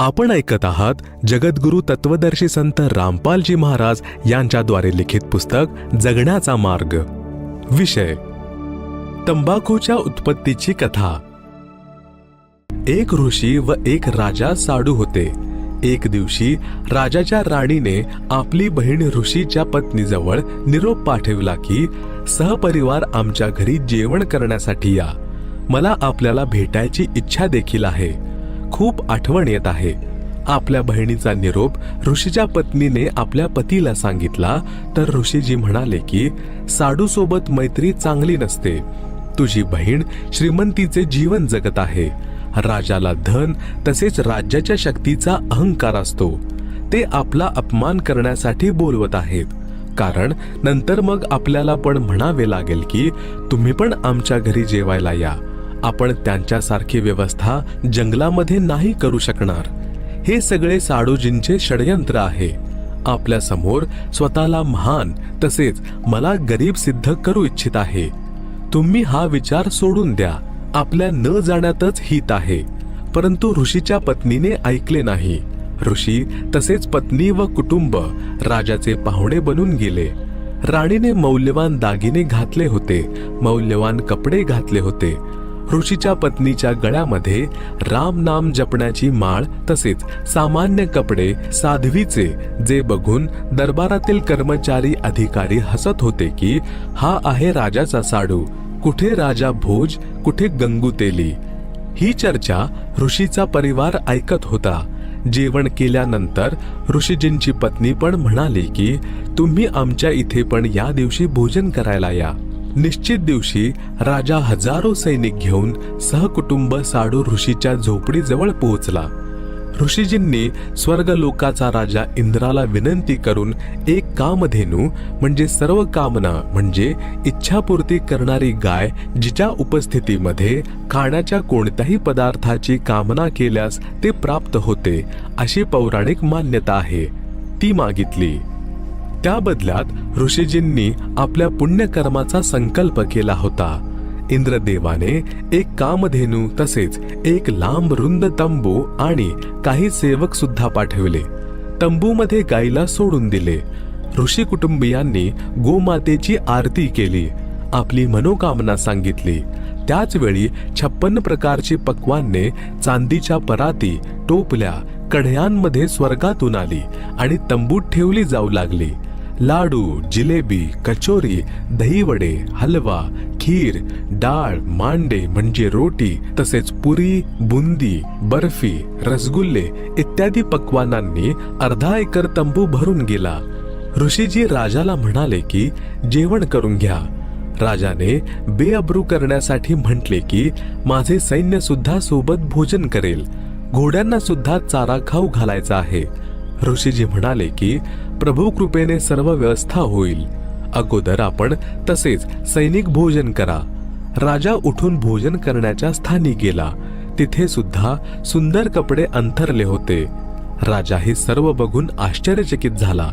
आपण ऐकत आहात जगद्गुरु तत्वदर्शी संत रामपालजी महाराज यांच्याद्वारे लिखित पुस्तक जगण्याचा मार्ग. विषय तंबाखूच्या उत्पत्तीची कथा. एक ऋषी व एक राजा साडू होते. एक दिवशी राजाच्या राणीने आपली बहीण ऋषीच्या पत्नीजवळ निरोप पाठवला की सहपरिवार आमच्या घरी जेवण करण्यासाठी या. मला आपल्याला भेटायची इच्छा देखील आहे. खूप आठवण येत आहे. आपल्या बहिणीचा निरोप ऋषीच्या पत्नीने आपल्या पतीला सांगितला तर ऋषीजी म्हणाले की साडू सोबत मैत्री चांगली नसते. तुझी बहीण श्रीमंतीचे जीवन जगत आहे. राजाला धन तसेच राज्याच्या शक्तीचा अहंकार असतो. ते आपला अपमान करण्यासाठी बोलवत आहेत. कारण नंतर मग आपल्याला पण म्हणावे लागेल की तुम्ही पण आमच्या घरी जेवायला या. आपण त्यांच्यासारखी व्यवस्था जंगलामध्ये नाही करू शकणार. हे सगळे साडूजींचे षडयंत्र आहे. आपल्यासमोर स्वतःला महान तसेच मला गरीब सिद्ध करू इच्छित आहे. तुम्ही हा विचार सोडून द्या. आपल्या न जाण्यातच हित आहे. परंतु ऋषीच्या पत्नीने ऐकले नाही. ऋषी तसेच पत्नी व कुटुंब राजाचे पाहुणे बनून गेले. राणीने मौल्यवान दागिने घातले होते. मौल्यवान कपडे घातले होते. ऋषीच्या पत्नीच्या गळ्यामध्ये राम नाम जपण्याची माळ तसेच सामान्य कपडे साध्वीचे जे बघून दरबारातील कर्मचारी अधिकारी हसत होते की हा आहे राजाचा साडू. कुठे राजा भोज कुठे गंगुतेली ही चर्चा ऋषीचा परिवार ऐकत होता. जेवण केल्यानंतर ऋषीजींची पत्नी पण म्हणाली की तुम्ही आमच्या इथे पण या दिवशी भोजन करायला या. निश्चित दिवशी राजा हजारो सैनिक घेऊन सहकुटुंब साडू ऋषीच्या झोपडीजवळ पोहोचला. ऋषीजींनी स्वर्गलोकाचा राजा इंद्राला विनंती करून एक कामधेनू म्हणजे सर्व कामना म्हणजे इच्छापूर्ती करणारी गाय जिच्या उपस्थितीमध्ये खाण्याच्या कोणत्याही पदार्थाची कामना केल्यास ते प्राप्त होते अशी पौराणिक मान्यता आहे. ती मागितली. त्या बदल्यात ऋषीजींनी आपल्या पुण्यकर्माचा संकल्प केला होता. इंद्रदेवाने एक कामधेनू तसेच एक लांब रुंद तंबू आणि काही सेवक सुद्धा पाठवले. तंबूमध्ये गायीला सोडून दिले. ऋषी कुटुंबियांनी गोमातेची आरती केली. आपली मनोकामना सांगितली. त्याचवेळी छप्पन प्रकारची पक्वाने चांदीच्या पराती टोपल्या कढयांमध्ये स्वर्गातून आली आणि तंबूत ठेवली जाऊ लागली. लाडू जिलेबी कचोरी दहीवडे हलवा खीर डाळ मांडे म्हणजे रोटी तसेच पुरी बुंदी बर्फी रसगुल्ले इत्यादी पक्वानांनी अर्धा एकर तंबू भरून गेला ऋषीजी राजाला म्हणाले की जेवण करून घ्या. राजाने बेअब्रू करण्यासाठी म्हटले की माझे सैन्य सुद्धा सोबत भोजन करेल घोड्यांना सुद्धा चारा खाऊ घालायचा आहे. ऋषीजी म्हणाले की प्रभू कृपेने सर्व व्यवस्था होईल. अगोदर आपण तसेच सैनिक भोजन करा. राजा उठून भोजन करण्याच्या स्थानी गेला. तिथे सुद्धा सुंदर कपडे अंथरले होते. राजा हे सर्व बघून आश्चर्यचकित झाला.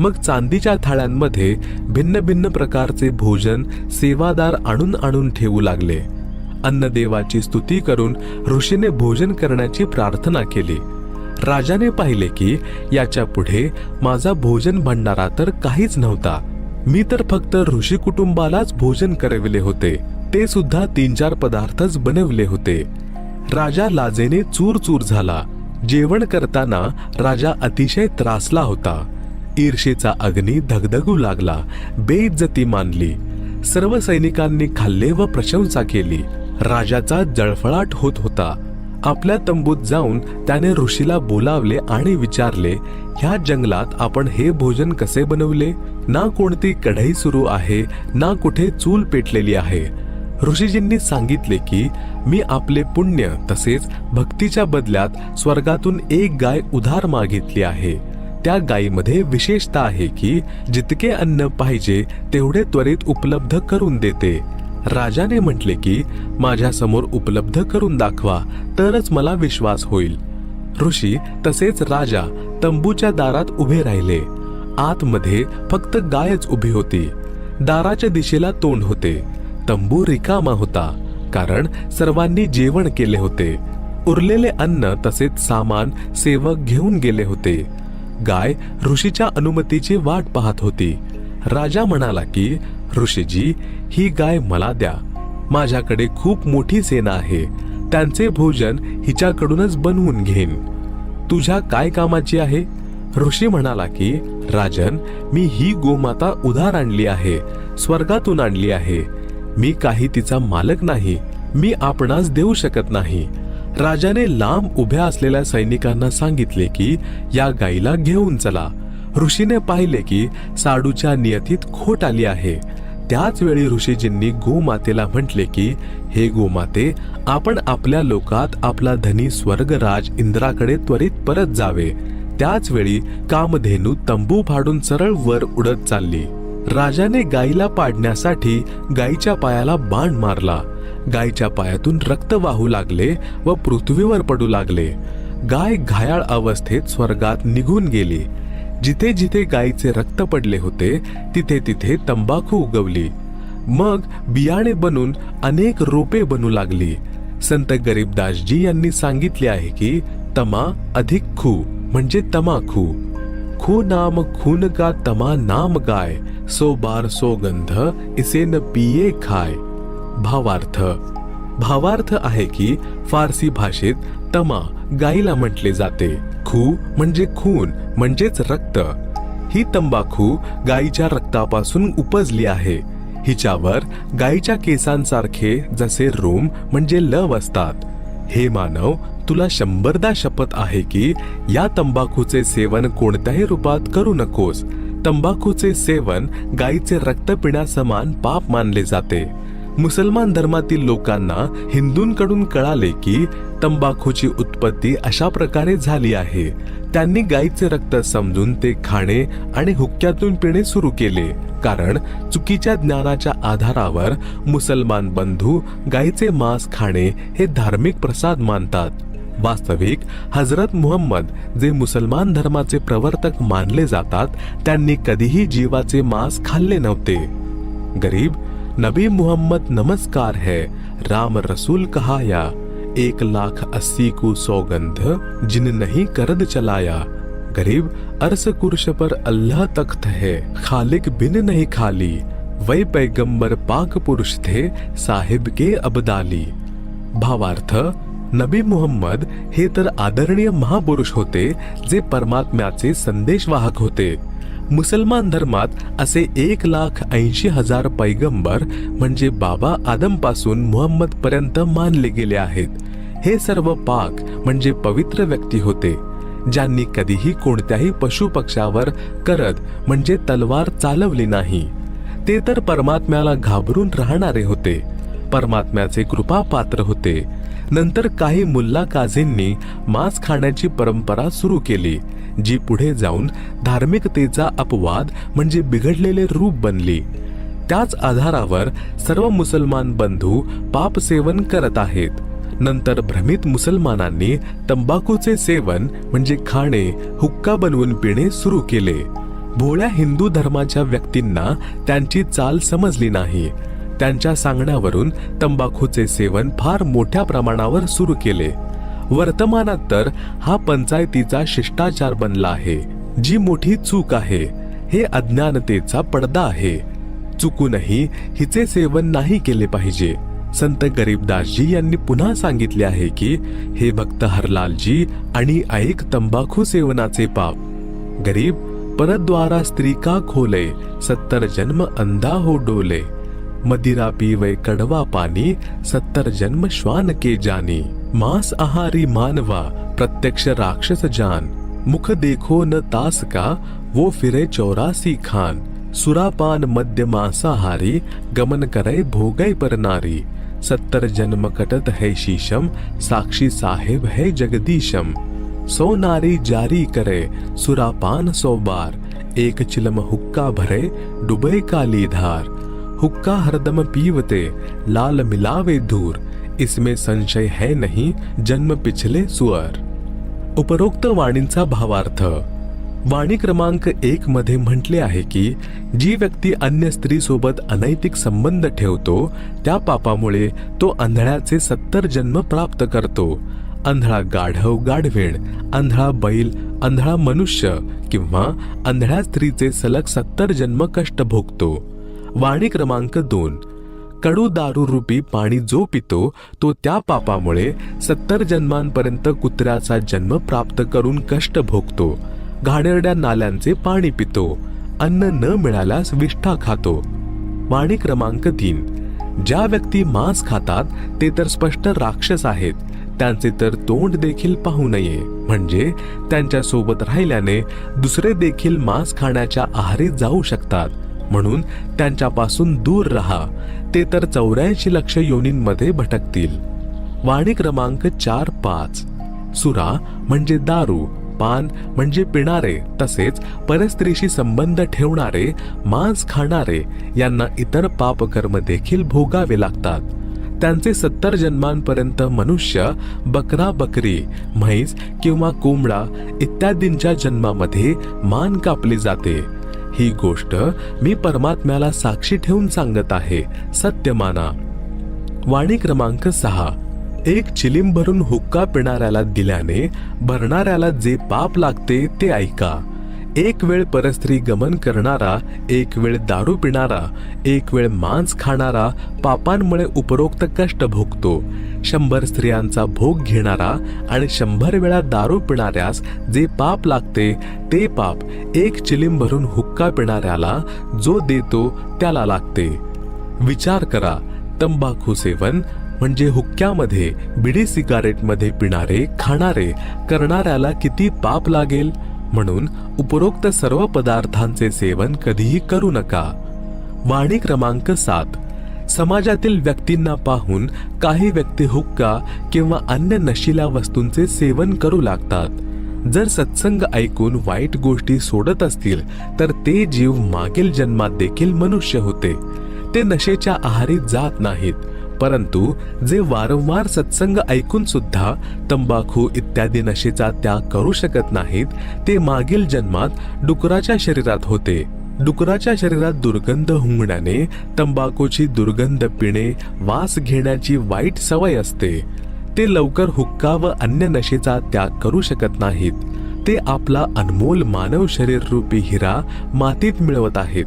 मग चांदीच्या थाळ्यांमध्ये भिन्न भिन्न प्रकारचे भोजन सेवादार आणून आणून ठेवू लागले. अन्नदेवाची स्तुती करून ऋषीने भोजन करण्याची प्रार्थना केली. राजाने पाहिले की याच्यापुढे माझा भोजन भंडारा तर काहीच नव्हता. मी तर फक्त ऋषी कुटुंबालाच भोजन करविले होते. ते सुद्धा तीन चार पदार्थच बनवले होते. राजा लाजेने चूर चूर झाला. जेवण करताना राजा अतिशय त्रासला होता. ईर्षेचा अग्नी धगधगू लागला. बेइज्जती मानली. सर्व सैनिकांनी खाल्ले व प्रशंसा केली. राजाचा जळफळाट होत होता. आपल्या तंबूत जाऊन त्याने ऋषीला बोलावले आणि विचारले ह्या जंगलात आपण हे भोजन कसे बनवले? ना कोणती कढई सुरू आहे ना कुठे चूल पेटलेली आहे. ऋषीजींनी सांगितले की मी आपले पुण्य तसेच भक्तीच्या बदल्यात स्वर्गातून एक गाय उधार मागितली आहे. त्या गायीमध्ये विशेषता आहे की जितके अन्न पाहिजे तेवढे त्वरित उपलब्ध करून देते. राजाने म्हटले की माझ्यासमोर उपलब्ध करून दाखवा तरच मला विश्वास होईल. ऋषी तसेच राजा तंबूच्या दारात उभे राहिले. आतमध्ये फक्त गायच उभी होती. दाराच्या दिशेला तोंड होते. तंबू रिकामा होता कारण सर्वांनी जेवण केले होते. उरलेले अन्न तसेच सामान सेवक घेऊन गेले होते. गाय ऋषीच्या अनुमतीची वाट पाहत होती. राजा म्हणाला की ऋषीजी ही गाय मला द्या. माझ्याकडे खूप मोठी सेना आहे. त्यांचे भोजन हिच्याकडूनच बनवून घेईन. तुझ्या काय कामाची आहे? ऋषी म्हणाला की राजन मी ही गोमाता उधार आणली आहे स्वर्गातून आणली आहे. मी काही तिचा मालक नाही मी आपणास देऊ शकत नाही. राजाने लांब उभ्या असलेल्या सैनिकांना सांगितले की या गाईला घेऊन चला. ऋषीने पाहिले की साडूच्या नियतीत खोट आली आहे. त्याच वेळी ऋषीजींनी गोमातेला म्हटले की हे गोमाते आपण आपल्या लोकात आपला धनी स्वर्गराज इंद्राकडे त्वरित परत जावे. त्याच वेळी कामधेनू तंबू फाडून सरळ वर उडत चालली. राजाने गायीला पाडण्यासाठी गायीच्या पायाला बाण मारला. गायीच्या पायातून रक्त वाहू लागले व पृथ्वीवर पडू लागले. गाय घायाळ अवस्थेत स्वर्गात निघून गेली. जिथे जिथे गायीचे रक्त पडले होते तिथे तिथे तंबाखू उगवली. मग बियाणे बनून अनेक रोपे बनू लागली. संत गरीबदासजी यांनी सांगितले आहे की तमा अधिक खू म्हणजे तमाखू. खू नाम खून का तमा नाम गाय सो बार सो गंध इसे न पिये खाय. भावार्थ भावार्थ आहे की फारसी भाषेत तमा गाईला म्हटले जाते. खू म्हणजे खून म्हणजेच रक्त. ही तंबाखू गायीच्या रक्तापासून उपजली आहे. हिच्यावर गाईच्या केसांसारखे जसे रोम म्हणजे लव असतात. हे मानव तुला शंभरदा शपथ आहे की या तंबाखूचे सेवन कोणत्याही रूपात करू नकोस. तंबाखूचे सेवन गायीचे रक्त पिण्यासमान पाप मानले जाते. मुसलमान धर्मातील लोकांना हिंदूंकडून कळाले की तंबाखूची उत्पत्ती अशा प्रकारे झाली आहे. त्यांनी गायीचे रक्त समजून ते खाणे आणि हुक्क्यातून पिणे सुरू केले. कारण चुकीच्या ज्ञानाच्या आधारावर मुसलमान बंधू गायीचे मांस खाणे हे धार्मिक प्रसाद मानतात. वास्तविक हजरत मुहम्मद जे मुसलमान धर्माचे प्रवर्तक मानले जातात त्यांनी कधीही जीवाचे मांस खाल्ले नव्हते. गरीब नबी मुहम्मद नमस्कार है। राम रसूल कहाया एक लाख अस्सी को सौगंध जिन नहीं करद चलाया। गरीब अर्स कुर्श पर अल्लाह तख्त है। खालिक बिन नहीं खाली वही पैगंबर पाक पुरुष थे साहिब के अबदाली। भावार्थ, नबी मुहम्मद हे तर आदरणीय महापुरुष होते जे परमात्म्याचे संदेशवाहक होते। मुसलमान धर्मात असे एक लाख ऐंशी हजार पैगंबर म्हणजे बाबा आदमपासून मुहम्मद पर्यंत मानले गेले आहेत. हे सर्व पाक म्हणजे पवित्र व्यक्ती होते ज्यांनी कधीही कोणत्याही पशु पक्षावर म्हणजे तलवार चालवली नाही. ते तर परमात्म्याला घाबरून राहणारे होते परमात्म्याचे कृपा पात्र होते. नंतर काही मुल्ला काझींनी मांस खाण्याची परंपरा सुरू केली जी पुढे जाऊन धार्मिकतेचा अपवाद म्हणजे बिघडलेले रूप बनली. त्याच आधारावर सर्व मुसलमान बंधू पाप सेवन करत आहेत. नंतर भ्रमित मुसलमानांनी तंबाखूचे सेवन म्हणजे खाणे हुक्का बनवून पिणे सुरू केले. भोळ्या हिंदू धर्माच्या व्यक्तींना त्यांची चाल समजली नाही. त्यांच्या सांगण्यावरून तंबाखूचे सेवन फार मोठ्या प्रमाणावर सुरू केले. वर्तमानात तर हा पंचायतीचा शिष्टाचार बनला आहे. जी मोठी चूक आहे हे अज्ञानतेचा पडदा आहे. चुकूनही हिचे सेवन नाही केले पाहिजे. संत गरीबदासजी यांनी पुन्हा सांगितले आहे की हे भक्त हरलालजी आणि ऐक तंबाखू सेवनाचे पाप. गरीब परद्वारा स्त्री का खोले सत्तर जन्म अंधा हो डोले. मदिरा पीवे कडवा पानी, सत्तर जन्म श्वान के जानी। मांस आहारी मानवा, प्रत्यक्ष राक्षस जान। मुख देखो न तास का, वो फिरे चौरासी खान। सुरापान मध्य मांसाहारी, गमन करे भोगई पर नारी। सत्तर जन्म कटत है शीशम, साक्षी साहेब है जगदीशम। सो नारी जारी करे, सुरापान सौ बार। एक चिलम हुक्का भरे, डुबे काली धार। हुक्का हरदम पीवते लाल मिलावे धूर इसमें संशय है नहीं जन्म पिछले सुअर। उपरोक्त वाणींचा भावार्थ। वाणी क्रमांक एक मध्ये म्हटले आहे की जी व्यक्ती अन्य स्त्रीसोबत अनैतिक संबंध ठेवतो त्या पापामुळे तो आंधळ्याचे सत्तर जन्म प्राप्त करतो। आंधळा गाढव गाढवेण आंधळा बैल आंधळा मनुष्य किंवा आंधळ्या स्त्रीचे सलग सत्तर जन्म कष्ट भोगतो। वाणी क्रमांक दोन. कडू दारू रूपी पाणी जो पितो तो त्या पापामुळे सत्तर जन्मांपर्यंत कुत्र्याचा जन्म प्राप्त करून कष्ट भोगतो. घाणेरड्या नाल्यांचे पाणी पितो. अन्न न मिळाल्यास विष्ठा खातो. वाणी क्रमांक तीन. ज्या व्यक्ती मांस खातात ते तर स्पष्ट राक्षस आहेत. त्यांचे तर तोंड देखील पाहू नये. म्हणजे त्यांच्यासोबत राहिल्याने दुसरे देखील मांस खाण्याच्या आहारी जाऊ शकतात. म्हणून त्यांच्यापासून दूर राहा. ते तर चौऱ्याऐंशी लक्ष योनींमध्ये भटकतील. वाणी क्रमांक चार पाच. सुरा म्हणजे दारू पान म्हणजे पिणारे तसेच परस्त्रीशी संबंध ठेवणारे मांस खाणारे यांना इतर पापकर्म देखील भोगावे लागतात. त्यांचे सत्तर जन्मांपर्यंत मनुष्य बकरा बकरी म्हैस किंवा कोंबडा इत्यादींच्या जन्मामध्ये मान कापली जाते. ही गोष्ट मी परमात्म्याला साक्षी ठेवून सांगत आहे. सत्य माना वाणी क्रमांक सहा. एक चिलीम भरून हुक्का पिणाऱ्याला दिल्याने भरणाऱ्याला जे पाप लागते ते ऐका. एक वेळ परस्त्री गमन करणारा एक वेळ दारू पिणारा एक वेळ मांस खाणारा पापांमुळे उपरोक्त कष्ट भोगतो. शंभर स्त्रियांचा भोग घेणारा आणि शंभर वेळा दारू पिणाऱ्यास जे पाप लागते ते पाप एक चिलीम भरून हुक्का पिणाऱ्याला जो देतो त्याला लागते. विचार करा तंबाखू सेवन म्हणजे हुक्क्यामध्ये बिडी सिगारेटमध्ये पिणारे खाणारे करणाऱ्याला किती पाप लागेल? म्हणून उपरोक्त सर्व पदार्थांचे सेवन कधीही करू नका. वाणी क्रमांक सात. समाजातील व्यक्तींना पाहून काही व्यक्ती हुक्का किंवा अन्य नशिला वस्तूंचे सेवन करू लागतात. जर सत्संग ऐकून वाईट गोष्टी सोडत असतील तर ते जीव मागील जन्मात देखील मनुष्य होते. ते नशेच्या आहारी जात नाहीत. परंतु जे वारंवार सत्संग ऐकून सुद्धा तंबाखू इत्यादी नशेचा त्याग करू शकत नाहीत ते मागील जन्मात डुकराच्या शरीरात होते. डुकराच्या शरीरात दुर्गंध हुंगण्याने तंबाखूची दुर्गंध पिणे वास घेण्याची वाईट सवय असते. ते लवकर हुक्का व अन्य नशेचा त्याग करू शकत नाहीत. ते आपला अनमोल मानव शरीर रूपी हिरा मातीत मिळवत आहेत.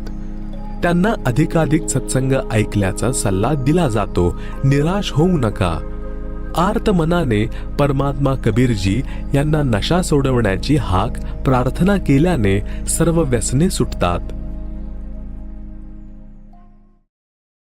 त्यांना अधिकाधिक सत्संग ऐकल्याचा सल्ला दिला जातो. निराश होऊ नका. आर्त मनाने परमात्मा कबीरजी यांना नशा सोडवण्याची हाक प्रार्थना केल्याने सर्व व्यसने सुटतात.